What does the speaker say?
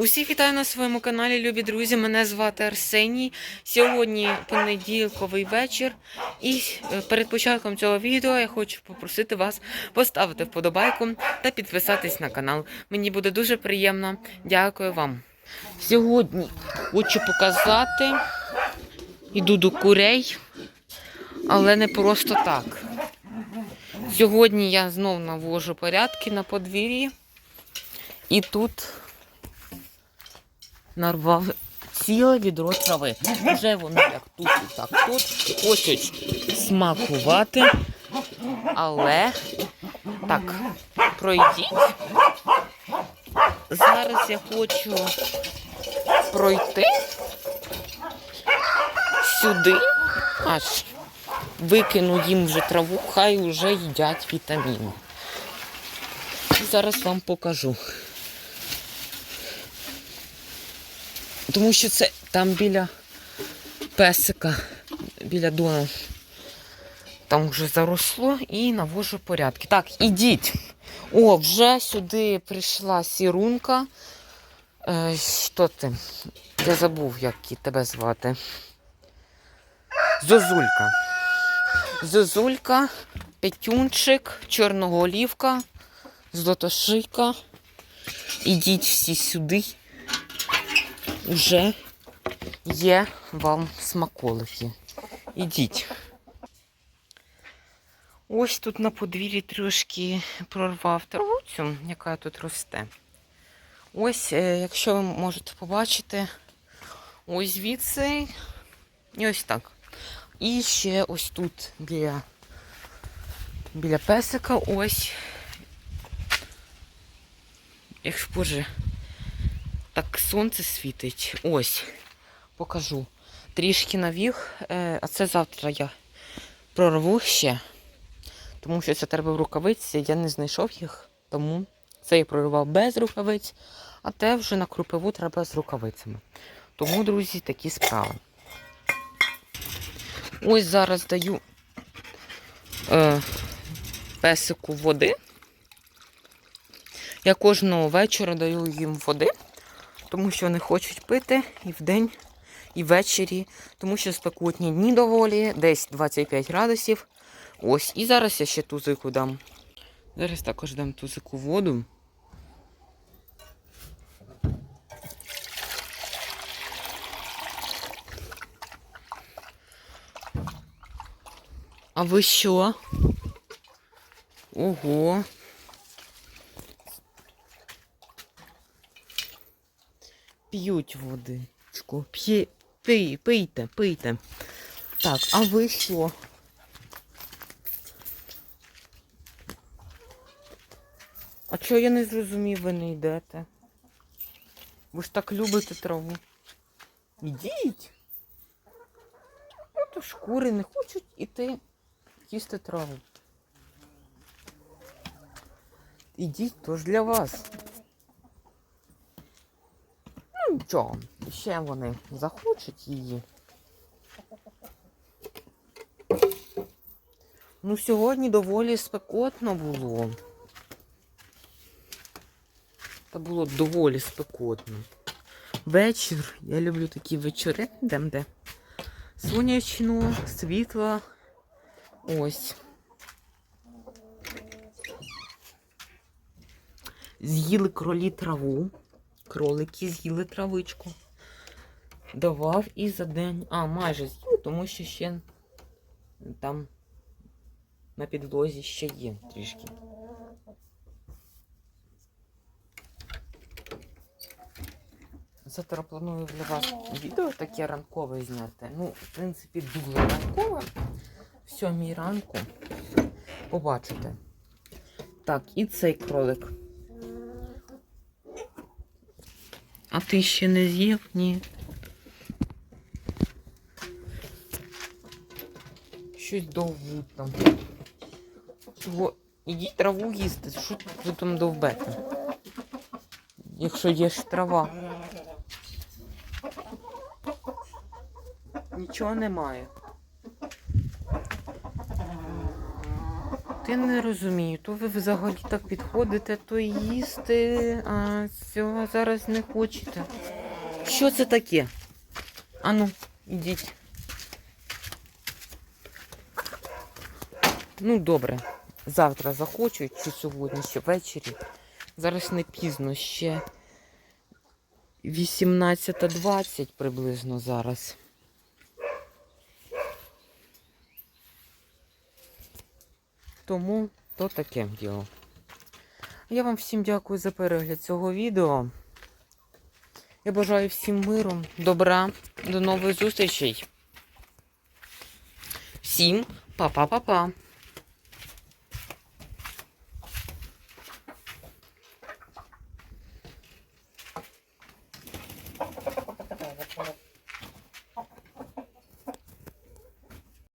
Усіх вітаю на своєму каналі, любі друзі. Мене звати Арсеній. Сьогодні понеділковий вечір. І е, перед початком цього відео я хочу попросити вас поставити вподобайку та підписатись на канал. Мені буде дуже приємно. Дякую вам. Сьогодні хочу показати. Іду до курей, але не просто так. Сьогодні я знов навожу порядки на подвір'ї. І тут нарвав ціле відро трави. Вже вони як тут і так тут хочуть смакувати. Але так, пройдіть. Зараз я хочу пройти сюди, аж викину їм вже траву, хай вже їдять вітаміни. Зараз вам покажу. Тому що це там біля песика, біля Дона. Там вже заросло і навожу порядки. Так, ідіть. О, вже сюди прийшла сірунка. Е, що ти? Я забув, як тебе звати. Зозулька. Зозулька, Петюнчик, Чорноголівка, Златошийка. Ідіть всі сюди. Уже є вам смаколики. Ідіть. Ось тут на подвір'ї трошки прорвав травуцю, яка тут росте. Ось, е, якщо ви можете побачити, ось звідси і ось так. І ще ось тут біля, біля песика ось. Як боже, так сонце світить. Ось, покажу. Трішки навіг, е, а це завтра я прорву ще. Тому що це треба в рукавиці, я не знайшов їх, тому це я проривав без рукавиць, а те вже на крупиву треба з рукавицями. Тому, друзі, такі справи. Ось зараз даю е, песику води. Я кожного вечора даю їм води, тому що вони хочуть пити і вдень, і ввечері, тому що спекотні дні доволі, десь 25 градусів. Ось, і зараз я ще тузику дам. Зараз також дам тузику воду. А ви що? Ого. П'ють водичку. П'є, пий, пийте, пийте. Так, а ви що? А чого я не зрозумів, ви не йдете? Ви ж так любите траву. Ідіть. Ото шкури не хочуть іти їсти траву. Ідіть, то ж для вас. Ну нічого, ще вони захочуть її. Ну, сьогодні доволі спекотно було. Та було доволі спекотно. Вечір. Я люблю такі вечори, де. Сонячно, світло. Ось. З'їли кролі траву. Кролики з'їли травичку. Давав і за день. А, майже з'їли, тому що ще там на підлозі ще є трішки. Завтра планую для вас відео таке ранкове зняти. Ну, в принципі, дуже ранкове. В сьомій ранку. Побачите. Так, і цей кролик. А ти ще не з'їв? Ні. Щось довгу там. Чого? Ідіть траву їсти. Що ви там довбете? Якщо є ж трава. Нічого немає. Я не розумію. То ви взагалі так підходите, то їсти, а цього зараз не хочете. Що це таке? Ану, ідіть. Ну, добре. Завтра захочу, чи сьогодні, ще ввечері. Зараз не пізно, ще 18.20 приблизно зараз. Тому то таке діло. Я вам всім дякую за перегляд цього відео. Я бажаю всім миру, добра, до нових зустрічей. Всім па-па-па-па.